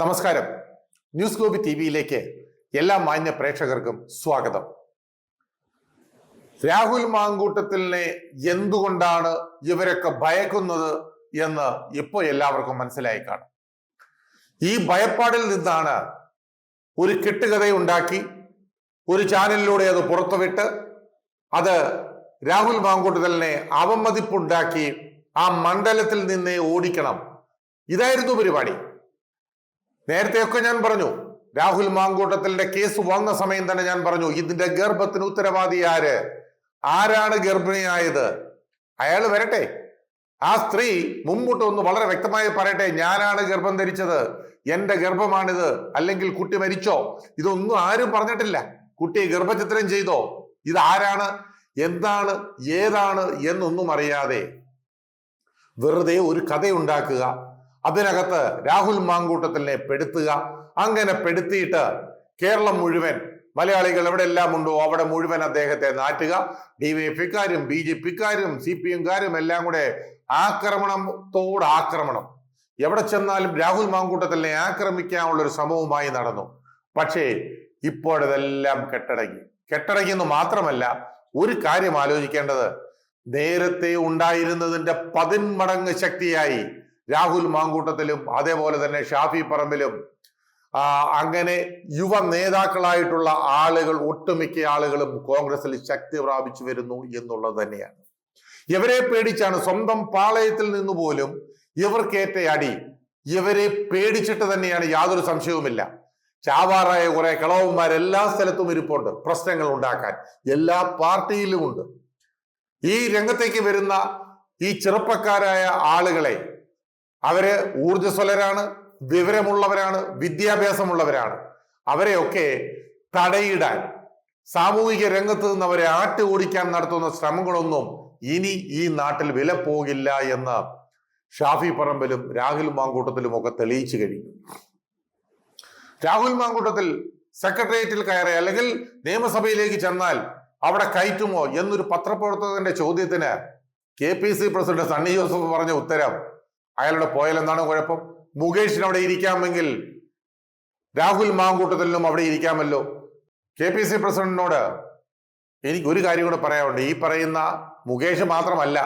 നമസ്കാരം. News ഗ്ലോബി T വിയിലേക്ക് എല്ലാ മാന്യ പ്രേക്ഷകർക്കും സ്വാഗതം. രാഹുൽ മാങ്കൂട്ടത്തിലിനെ എന്തുകൊണ്ടാണ് ഇവരൊക്കെ ഭയക്കുന്നത് എന്ന് ഇപ്പോൾ എല്ലാവർക്കും മനസ്സിലായി കാണും. ഈ ഭയപ്പാടിൽ നിന്നാണ് ഒരു കെട്ടുകഥ ഉണ്ടാക്കി ഒരു ചാനലിലൂടെ അത് പുറത്തുവിട്ട് അത് രാഹുൽ മാങ്കൂട്ടത്തിലിനെ അവമതിപ്പുണ്ടാക്കി ആ മണ്ഡലത്തിൽ നിന്നേ ഓടിക്കണം. ഇതായിരുന്നു പരിപാടി. നേരത്തെയൊക്കെ ഞാൻ പറഞ്ഞു രാഹുൽ മാങ്കൂട്ടത്തിലെ കേസ് വന്ന സമയം തന്നെ ഞാൻ പറഞ്ഞു ഇതിന്റെ ഗർഭത്തിന് ഉത്തരവാദി ആര്? ആരാണ് ഗർഭിണിയായത്? അയാൾ വരട്ടെ. ആ സ്ത്രീ മുമ്പോട്ട് ഒന്ന് വളരെ വ്യക്തമായി പറയട്ടെ ഞാനാണ് ഗർഭം ധരിച്ചത് എന്റെ ഗർഭമാണിത് അല്ലെങ്കിൽ കുട്ടി മരിച്ചോ? ഇതൊന്നും ആരും പറഞ്ഞിട്ടില്ല. കുട്ടിയെ ഗർഭചിത്രം ചെയ്തോ? ഇത് ആരാണ്? എന്താണ്? ഏതാണ്? എന്നൊന്നും അറിയാതെ വെറുതെ ഒരു കഥയുണ്ടാക്കുക അതിനകത്ത് രാഹുൽ മാങ്കൂട്ടത്തിനെ പെടുത്തുക. അങ്ങനെ പെടുത്തിയിട്ട് കേരളം മുഴുവൻ മലയാളികൾ എവിടെയെല്ലാം ഉണ്ടോ അവിടെ മുഴുവൻ അദ്ദേഹത്തെ നാറ്റുക. ഡി വൈ എഫിക്കാരും ബി ജെ പിക്കാരും സി പി എംകാരും എല്ലാം കൂടെ ആക്രമണത്തോട് ആക്രമണം. എവിടെ ചെന്നാലും രാഹുൽ മാങ്കൂട്ടത്തിനെ ആക്രമിക്കാനുള്ള ഒരു ശ്രമവുമായി നടന്നു. പക്ഷേ ഇപ്പോഴതെല്ലാം കെട്ടടങ്ങി. കെട്ടടങ്ങി എന്ന് മാത്രമല്ല ഒരു കാര്യം ആലോചിക്കേണ്ടത്. നേരത്തെ ഉണ്ടായിരുന്നതിന്റെ പതിന്മടങ്ങ് ശക്തിയായി രാഹുൽ മാങ്കൂട്ടത്തിലും അതേപോലെ തന്നെ ഷാഫി പറമ്പിലും അങ്ങനെ യുവ നേതാക്കളായിട്ടുള്ള ആളുകൾ ഒട്ടുമിക്ക ആളുകളും കോൺഗ്രസിൽ ശക്തി പ്രാപിച്ചു വരുന്നു എന്നുള്ളത് തന്നെയാണ്. ഇവരെ പേടിച്ചാണ് സ്വന്തം പാളയത്തിൽ നിന്ന് പോലും ഇവർക്കേറ്റ അടി. ഇവരെ പേടിച്ചിട്ട് തന്നെയാണ് യാതൊരു സംശയവുമില്ല. ചാവാറായ കുറെ കളവന്മാർ എല്ലാ സ്ഥലത്തും ഇരിപ്പുണ്ട് പ്രശ്നങ്ങൾ ഉണ്ടാക്കാൻ. എല്ലാ പാർട്ടിയിലും ഉണ്ട് ഈ രംഗത്തേക്ക് വരുന്ന ഈ ചെറുപ്പക്കാരായ ആളുകളെ അവർ ഊർജസ്വലരാണ് വിവരമുള്ളവരാണ് വിദ്യാഭ്യാസമുള്ളവരാണ്. അവരെയൊക്കെ തടയിടാൻ സാമൂഹിക രംഗത്ത് നിന്ന് അവരെ ആട്ടി ഓടിക്കാൻ നടത്തുന്ന ശ്രമങ്ങളൊന്നും ഇനി ഈ നാട്ടിൽ വില പോകില്ല എന്ന് ഷാഫി പറമ്പിലും രാഹുൽ മാങ്കൂട്ടത്തിലും ഒക്കെ തെളിയിച്ചു കഴിഞ്ഞു. രാഹുൽ മാങ്കൂട്ടത്തിൽ സെക്രട്ടേറിയറ്റിൽ കയറി അല്ലെങ്കിൽ നിയമസഭയിലേക്ക് ചെന്നാൽ അവിടെ കയറ്റുമോ എന്നൊരു പത്രപ്രവർത്തകന്റെ ചോദ്യത്തിന് K P C president Sunny Joseph പറഞ്ഞ ഉത്തരം അയാളുടെ പോയാൽ എന്താണ് കുഴപ്പം? മുകേഷിന് അവിടെ ഇരിക്കാമെങ്കിൽ രാഹുൽ മാങ്കൂട്ടത്തിലും അവിടെ ഇരിക്കാമല്ലോ. കെ പി സി പ്രസിഡന്റിനോട് എനിക്ക് ഒരു കാര്യം കൂടെ പറയാനുണ്ട്. ഈ പറയുന്ന മുകേഷ് മാത്രമല്ല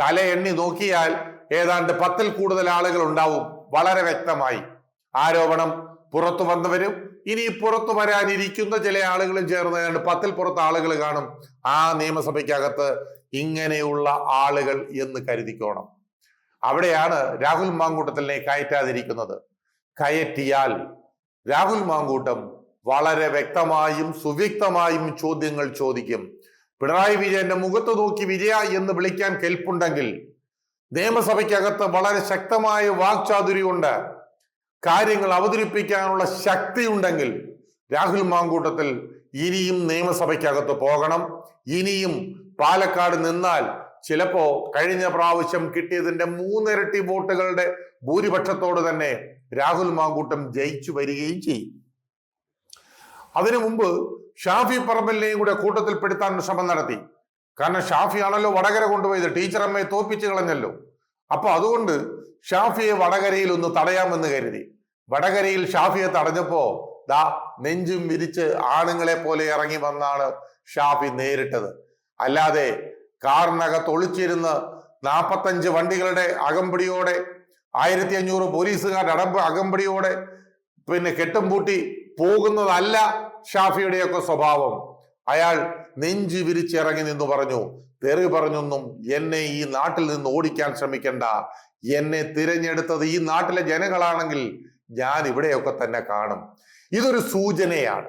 തല എണ്ണി നോക്കിയാൽ ഏതാണ്ട് പത്തിൽ കൂടുതൽ ആളുകൾ ഉണ്ടാവും. വളരെ വ്യക്തമായി. ആരോപണം പുറത്തു വന്നവരും ഇനി പുറത്തു വരാനിരിക്കുന്ന ചില ആളുകളും ചേർന്ന് ഏതാണ്ട് പത്തിൽ പുറത്ത് ആളുകൾ കാണും. ആ നിയമസഭയ്ക്കകത്ത് ഇങ്ങനെയുള്ള ആളുകൾ എന്ന് കരുതിക്കോണം. അവിടെയാണ് രാഹുൽ മാങ്കൂട്ടത്തിനെ കയറ്റാതിരിക്കുന്നത്. കയറ്റിയാൽ രാഹുൽ മാങ്കൂട്ടം വളരെ വ്യക്തമായും സുവ്യക്തമായും ചോദ്യങ്ങൾ ചോദിക്കും. പിണറായി വിജയന്റെ മുഖത്ത് നോക്കി വിജയ എന്ന് വിളിക്കാൻ കെൽപ്പുണ്ടെങ്കിൽ നിയമസഭയ്ക്കകത്ത് വളരെ ശക്തമായ വാക്ചാതുര്യമുണ്ട് കാര്യങ്ങൾ അവതരിപ്പിക്കാനുള്ള ശക്തിയുണ്ടെങ്കിൽ രാഹുൽ മാങ്കൂട്ടത്തിൽ ഇനിയും നിയമസഭയ്ക്കകത്ത് പോകണം. ഇനിയും പാലക്കാട് നിന്നാൽ ചിലപ്പോ കഴിഞ്ഞ പ്രാവശ്യം കിട്ടിയതിന്റെ മൂന്നിരട്ടി വോട്ടുകളുടെ ഭൂരിപക്ഷത്തോട് തന്നെ രാഹുൽ മാങ്കൂട്ടം ജയിച്ചു വരികയും ചെയ്യും. അതിനു മുമ്പ് ഷാഫി പറമ്പലിനെയും കൂടെ കൂട്ടത്തിൽപ്പെടുത്താൻ ശ്രമം നടത്തി. കാരണം ഷാഫി ആണല്ലോ വടകര കൊണ്ടുപോയത്. ടീച്ചർ അമ്മയെ തോപ്പിച്ച് കളഞ്ഞല്ലോ. അപ്പൊ അതുകൊണ്ട് ഷാഫിയെ വടകരയിൽ ഒന്ന് തടയാമെന്ന് കരുതി. വടകരയിൽ ഷാഫിയെ തടഞ്ഞപ്പോ ദാ നെഞ്ചും വിരിച്ച് ആണുങ്ങളെ പോലെ ഇറങ്ങി വന്നാണ് ഷാഫി നേരിട്ടത്. അല്ലാതെ കാറിനകത്ത് ഒളിച്ചിരുന്ന് നാൽപ്പത്തഞ്ച് വണ്ടികളുടെ അകമ്പടിയോടെ ആയിരത്തി അഞ്ഞൂറ് പോലീസുകാരുടെ അടമ്പ് അകമ്പടിയോടെ പിന്നെ കെട്ടും പൂട്ടി പോകുന്നതല്ല ഷാഫിയുടെയൊക്കെ സ്വഭാവം. അയാൾ നെഞ്ചു വിരിച്ചിറങ്ങി നിന്ന് പറഞ്ഞു തെറി പറഞ്ഞൊന്നും എന്നെ ഈ നാട്ടിൽ നിന്ന് ഓടിക്കാൻ ശ്രമിക്കണ്ട. എന്നെ തിരഞ്ഞെടുത്തത് ഈ നാട്ടിലെ ജനങ്ങളാണെങ്കിൽ ഞാൻ ഇവിടെയൊക്കെ തന്നെ കാണും. ഇതൊരു സൂചനയാണ്.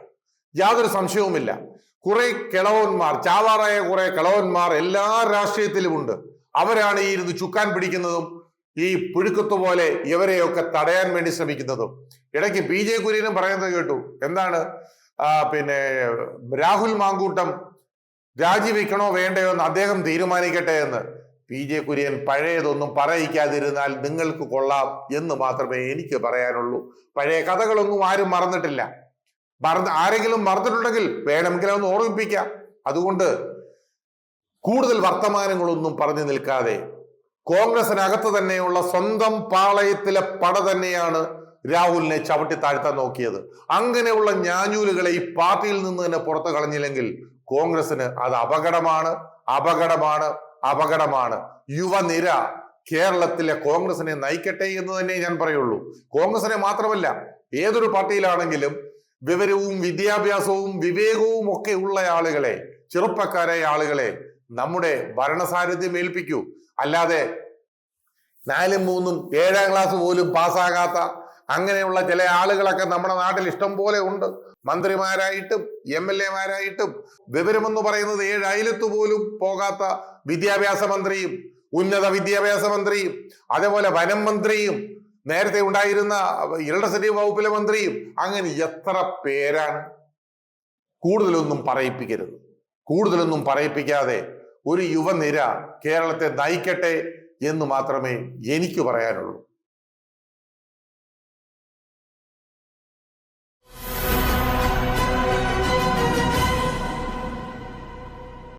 യാതൊരു സംശയവുമില്ല. കുറെ കിളവന്മാർ ചാവാറായ കുറെ കിളവന്മാർ എല്ലാ രാഷ്ട്രീയത്തിലുമുണ്ട്. അവരാണ് ഈ ഇരുന്ന് ചുക്കാൻ പിടിക്കുന്നതും ഈ പുഴുക്കത്ത് പോലെ ഇവരെയൊക്കെ തടയാൻ വേണ്ടി ശ്രമിക്കുന്നതും. ഇടയ്ക്ക് പി ജെ കുര്യനും പറയുന്നത് കേട്ടു. എന്താണ്? പിന്നെ രാഹുൽ മാങ്കൂട്ടം രാജിവെക്കണോ വേണ്ടയോ എന്ന് അദ്ദേഹം തീരുമാനിക്കട്ടെ എന്ന്. പി ജെ കുര്യൻ പഴയതൊന്നും പറയിക്കാതിരുന്നാൽ നിങ്ങൾക്ക് കൊള്ളാം എന്ന് മാത്രമേ എനിക്ക് പറയാനുള്ളൂ. പഴയ കഥകളൊന്നും ആരും മറന്നിട്ടില്ല. മറന്ന് ആരെങ്കിലും മറന്നിട്ടുണ്ടെങ്കിൽ വേണമെങ്കിൽ അതൊന്ന് ഓർമ്മിപ്പിക്കാം. അതുകൊണ്ട് കൂടുതൽ വർത്തമാനങ്ങളൊന്നും പറഞ്ഞു നിൽക്കാതെ കോൺഗ്രസിനകത്ത് തന്നെയുള്ള സ്വന്തം പാളയത്തിലെ പട തന്നെയാണ് രാഹുലിനെ ചവിട്ടി താഴ്ത്താൻ നോക്കിയത്. അങ്ങനെയുള്ള ഞാഞ്ഞൂലുകളെ ഈ പാർട്ടിയിൽ നിന്ന് തന്നെ പുറത്തു കളഞ്ഞില്ലെങ്കിൽ കോൺഗ്രസിന് അത് അപകടമാണ് അപകടമാണ് അപകടമാണ്. യുവനിര കേരളത്തിലെ കോൺഗ്രസിനെ നയിക്കട്ടെ എന്ന് തന്നെ ഞാൻ പറയുള്ളൂ. കോൺഗ്രസിനെ മാത്രമല്ല ഏതൊരു പാർട്ടിയിലാണെങ്കിലും വിവരവും വിദ്യാഭ്യാസവും വിവേകവും ഒക്കെ ഉള്ള ആളുകളെ ചെറുപ്പക്കാരായ ആളുകളെ നമ്മുടെ ഭരണസാരഥ്യം ഏൽപ്പിക്കൂ. അല്ലാതെ നാലും മൂന്നും ഏഴാം ക്ലാസ് പോലും പാസ്സാകാത്ത അങ്ങനെയുള്ള ചില ആളുകളൊക്കെ നമ്മുടെ നാട്ടിൽ ഇഷ്ടം പോലെ ഉണ്ട്. മന്ത്രിമാരായിട്ടും എം എൽ എമാരായിട്ടും വിവരമെന്ന് പറയുന്നത് ഏഴ് അയലത്ത് പോലും പോകാത്ത വിദ്യാഭ്യാസ മന്ത്രിയും ഉന്നത വിദ്യാഭ്യാസ മന്ത്രിയും അതേപോലെ വനം മന്ത്രിയും നേരത്തെ ഉണ്ടായിരുന്ന ഇലക്ട്രിസിറ്റി വകുപ്പിലെ മന്ത്രിയും അങ്ങനെ എത്ര പേരാണ് കൂടുതലൊന്നും പറയിപ്പിക്കരുത്. കൂടുതലൊന്നും പറയിപ്പിക്കാതെ ഒരു യുവനിര കേരളത്തെ നയിക്കട്ടെ എന്ന് മാത്രമേ എനിക്ക് പറയാനുള്ളൂ.